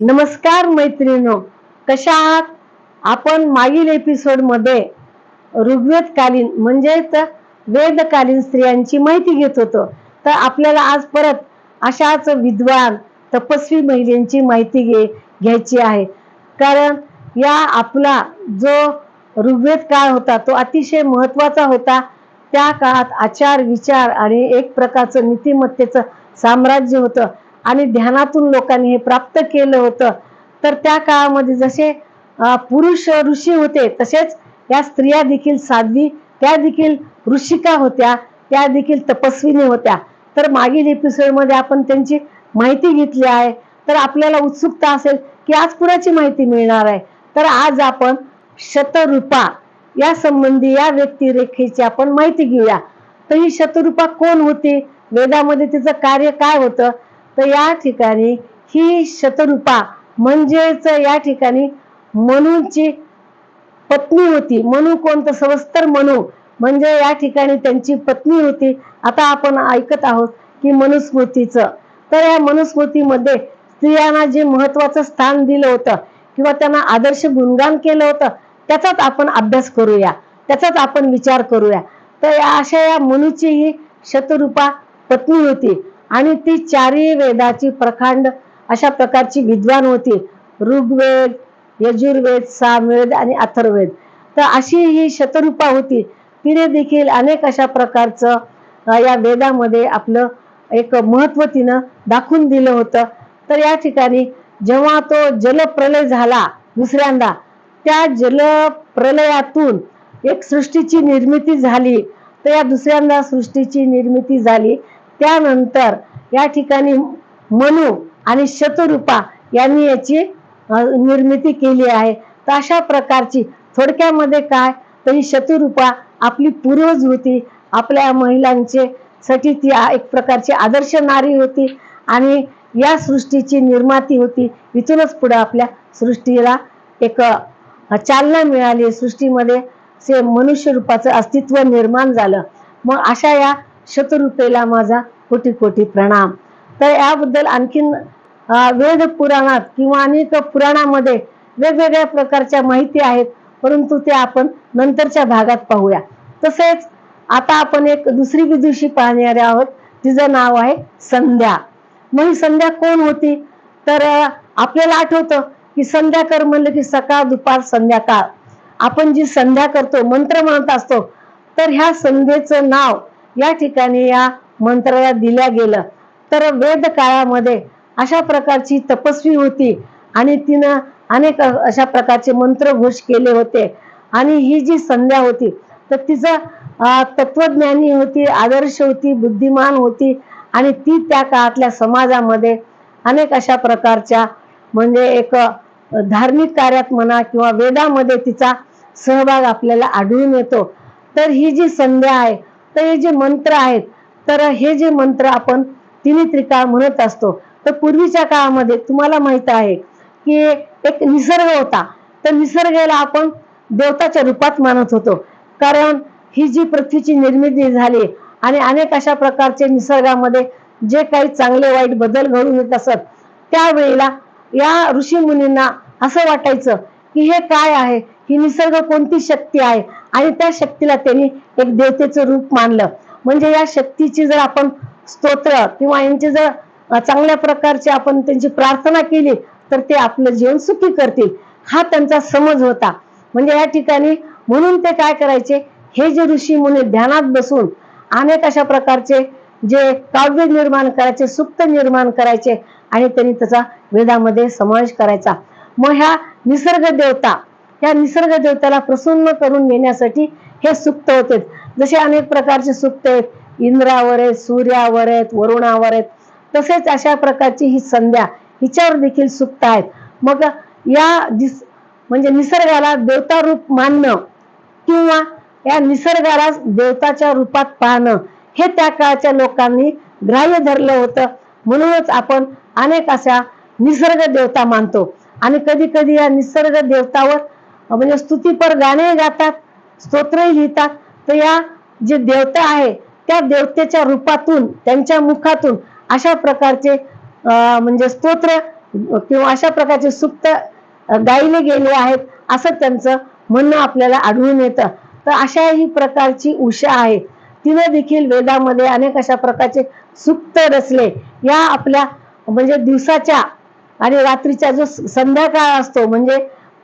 नमस्कार मैत्रिणो कशा आहात? आपण मागील एपिसोडमध्ये ऋग्वेदकालीन म्हणजेच वेदकालीन स्त्रियांची माहिती घेत होतो. तर आपल्याला आज परत अशाच विद्वान तपस्वी महिलांची माहिती घे घ्यायची आहे. कारण या आपला जो ऋग्वेद काळ होता तो अतिशय महत्त्वाचा होता. त्या काळात आचार विचार आणि एक प्रकारचं नीतिमत्तेचं साम्राज्य होतं. आणि ध्यानातून लोकांनी हे प्राप्त केलं होतं. तर त्या काळामध्ये जसे पुरुष ऋषी होते तसेच या स्त्रिया देखील साध्वी त्या देखील ऋषिका होत्या त्या देखील तपस्विनी होत्या. तर मागील एपिसोडमध्ये आपण त्यांची माहिती घेतली आहे. तर आपल्याला उत्सुकता असेल की आज कुणाची माहिती मिळणार आहे? तर आज आपण शतरूपा या संबंधी या व्यक्तिरेखेची आपण माहिती घेऊया. तर ही शतरूपा कोण होती? वेदामध्ये तिचं कार्य काय होतं? तर या ठिकाणी ही शतरूपा म्हणजेच या ठिकाणी मनूची पत्नी होती. मनू कोणतं? सवस्तर मनू. म्हणजे या ठिकाणी त्यांची पत्नी होती. आता आपण ऐकत आहोत की मनुस्मृतीचं. तर या मनुस्मृतीमध्ये स्त्रियांना जे महत्वाचं स्थान दिलं होतं किंवा त्यांना आदर्श गुणगान केलं होतं त्याचाच आपण अभ्यास करूया. त्याचाच आपण विचार करूया. तर या अशा या मनूची ही शतरूपा पत्नी होती. आणि ती चारही वेदाची प्रखांड अशा प्रकारची विद्वान होती. ऋग्वेद यजुर्वेद सामवेद आणि अथर्ववेद. तर अशी ही शतरूपा होती. तिने देखील अनेक अशा प्रकारचं या वेदामध्ये आपलं एक महत्त्व तिनं दाखवून दिलं होतं. तर या ठिकाणी जेव्हा तो जलप्रलय झाला दुसऱ्यांदा त्या जलप्रलयातून एक सृष्टीची निर्मिती झाली. तर या दुसऱ्यांदा सृष्टीची निर्मिती झाली. त्यानंतर या ठिकाणी मनू आणि शतरूपा यांनी याची निर्मिती केली आहे. तर अशा प्रकारची थोडक्यामध्ये काय? तरी शतरूपा आपली पूर्वज होती. आपल्या महिलांचे साठी ती एक प्रकारची आदर्श नारी होती आणि या सृष्टीची निर्माती होती. इथूनच पुढे आपल्या सृष्टीला एक चालना मिळाली. सृष्टीमध्ये से मनुष्य रूपाचं अस्तित्व निर्माण झालं. मग अशा या शतरूपेला माझा कोटी कोटी प्रणाम. तर याबद्दल आणखीन वेद पुराणात किंवा अनेक पुराणामध्ये वेगवेगळ्या प्रकारच्या माहिती आहेत परंतु ते आपण नंतरच्या भागात पाहूया. तसेच आता आपण एक दुसरी विदुषी पाहणार आहोत तिचं नाव आहे संध्या. मग ही संध्या कोण होती? तर आपल्याला आठवतं की संध्या कर म्हणलं की सकाळ दुपार संध्याकाळ. आपण जी संध्या करतो मंत्र म्हणत असतो तर ह्या संध्येचं नाव या ठिकाणी या मंत्राला दिल्या गेलं. तर वेद काळामध्ये अशा प्रकारची तपस्वी होती आणि तिनं अनेक अशा प्रकारचे मंत्र घोष केले होते. आणि ही जी संध्या होती तर तिचं तत्वज्ञानी होती आदर्श होती बुद्धिमान होती आणि ती त्या काळातल्या समाजामध्ये अनेक अशा प्रकारच्या म्हणजे एक धार्मिक कार्यात म्हणा किंवा वेदामध्ये तिचा सहभाग आपल्याला आढळून येतो. तर ही जी संध्या आहे तर हे जे मंत्र आहेत तर हे जे मंत्र आपण तिन्ही त्रिकाळ म्हणत असतो. तर पूर्वीच्या काळामध्ये तुम्हाला माहीत आहे की एक निसर्ग होता. तर निसर्गाला आपण देवताच्या रूपात मानत होतो. कारण ही जी पृथ्वीची निर्मिती झाली आणि अनेक अशा प्रकारचे निसर्गामध्ये जे काही चांगले वाईट बदल घडून येत असत त्यावेळेला या ऋषी मुनींना असं वाटायचं की हे काय आहे? ही निसर्ग कोणती शक्ती आहे? आणि त्या शक्तीला त्यांनी एक देवतेचं रूप मानलं. म्हणजे या शक्तीची जर आपण स्तोत्र किंवा यांची जर चांगल्या प्रकारची आपण त्यांची प्रार्थना केली तर ते आपलं जीवन सुखी करतील. हा त्यांचा समज होता. म्हणजे या ठिकाणी म्हणून ते काय करायचे? हे जे ऋषी मुनी ध्यानात बसून अनेक अशा प्रकारचे जे काव्य निर्माण करायचे सुप्त निर्माण करायचे आणि त्यांनी त्याचा वेदामध्ये समावेश करायचा. मग ह्या निसर्ग देवता या निसर्ग देवताला प्रसन्न करून घेण्यासाठी हे सुप्त होते. जसे अनेक प्रकारचे सुप्त आहेत. इंद्रावर आहेत सूर्यावर आहेत वरुणावर आहेत. तसेच अशा प्रकारची ही संध्या हिच्यावर देखील सुप्त आहेत. मग या दिस म्हणजे निसर्गाला देवता रूप मानणं किंवा या निसर्गाला देवताच्या रूपात पाहणं हे त्या काळच्या लोकांनी ग्राह्य धरलं होतं. म्हणूनच आपण अनेक अशा निसर्ग देवता मानतो. आणि कधी कधी या निसर्ग देवतावर म्हणजे स्तुतीपर गाणे गातात स्तोत्रही लिहितात. तर या जे देवता आहे त्या देवतेच्या रूपातून त्यांच्या मुखातून अशा प्रकारचे म्हणजे स्तोत्र किंवा अशा प्रकारचे सुप्त गायले गेले आहेत असं त्यांचं म्हणणं आपल्याला आढळून येतं. तर अशा ही प्रकारची उषा आहे. तिनं देखील वेदामध्ये अनेक अशा प्रकारचे सुप्त रचले. या आपल्या म्हणजे दिवसाच्या आणि रात्रीचा जो स- संध्याकाळ असतो म्हणजे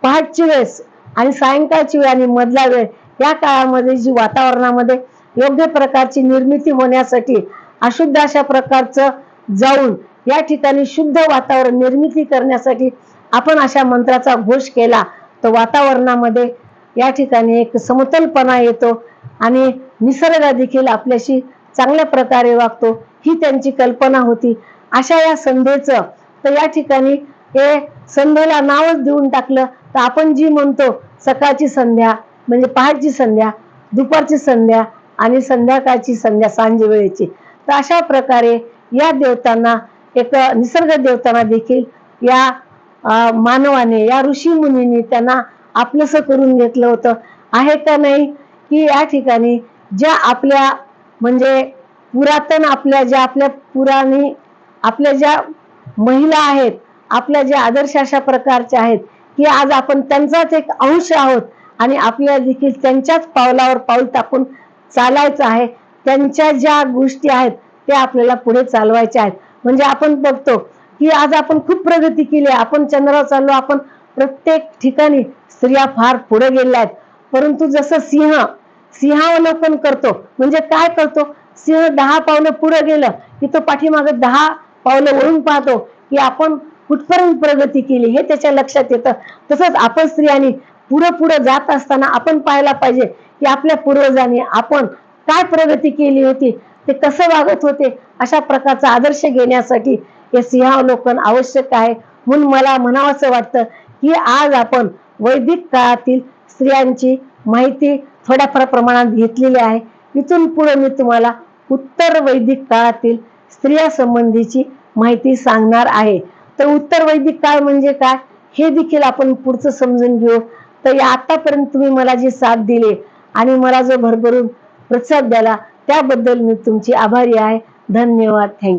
पहाटची वेळेस आणि सायंकाळची वेळ आणि मधला वेळ या काळामध्ये जी वातावरणामध्ये योग्य प्रकारची निर्मिती होण्यासाठी अशुद्ध अशा प्रकारचं जाऊन या ठिकाणी शुद्ध वातावरण निर्मिती करण्यासाठी आपण अशा मंत्राचा घोष केला तर वातावरणामध्ये या ठिकाणी एक समतोलपणा येतो आणि निसर्ग देखील आपल्याशी चांगल्या प्रकारे वागतो ही त्यांची कल्पना होती. अशा या संधेचं तर या ठिकाणी हे संध्येला नावच देऊन टाकलं तर आपण जी म्हणतो सकाळची संध्या म्हणजे पहाटची संध्या दुपारची संध्या आणि संध्याकाळची संध्या सांजे वेळेची. तर अशा प्रकारे या देवतांना एक निसर्ग देवतांना देखील या मानवाने या ऋषी मुनीने त्यांना आपलंसं करून घेतलं होतं. आहे का नाही? की या ठिकाणी ज्या आपल्या म्हणजे पुरातन आपल्या ज्या आपल्या पुराणी आपल्या ज्या महिला आहेत आपल्या जे आदर्श अशा प्रकारच्या आहेत की आज आपण त्यांचाच एक अंश आहोत आणि आपल्याला देखील त्यांच्याच पावलावर पाऊल टाकून चालायचं आहे. त्यांच्या ज्या गोष्टी आहेत त्या आपल्याला पुढे चालवायच्या आहेत. म्हणजे आपण बघतो की आज आपण खूप प्रगती केली आहे. आपण चंद्रावर चाललो आपण प्रत्येक ठिकाणी स्त्रिया फार पुढे गेल्या आहेत. परंतु जसं सिंह सिंहावलोकन करतो म्हणजे काय करतो? सिंह दहा पावलं पुढे गेलं की तो पाठीमागे दहा पावलं वळून पाहतो की आपण कुठपर्यंत प्रगती केली हे त्याच्या लक्षात येतं. तसंच आपण स्त्रियांनी पुढं पुढं जात असताना आपण पाहायला पाहिजे की आपल्या पूर्वजांनी आपण काय प्रगती केली होती ते कसं वागत होते अशा प्रकारचा आदर्श घेण्यासाठी हे सिंहावलोकन आवश्यक आहे. म्हणून मला म्हणावंसं वाटतं की आज आपण वैदिक काळातील स्त्रियांची माहिती थोड्याफार प्रमाणात घेतलेली आहे. इथून पुढे मी तुम्हाला उत्तर वैदिक काळातील स्त्रिया संबंधीची माहिती सांगणार आहे. तर उत्तर वैदिक काळ म्हणजे काय? हे देखील आपण पुढचं समजून घेऊ. तर या आतापर्यंत तुम्ही मला जे साथ दिले आणि मला जो भरभरून प्रतिसाद द्याला त्याबद्दल मी तुमची आभारी आहे. धन्यवाद. थँक्यू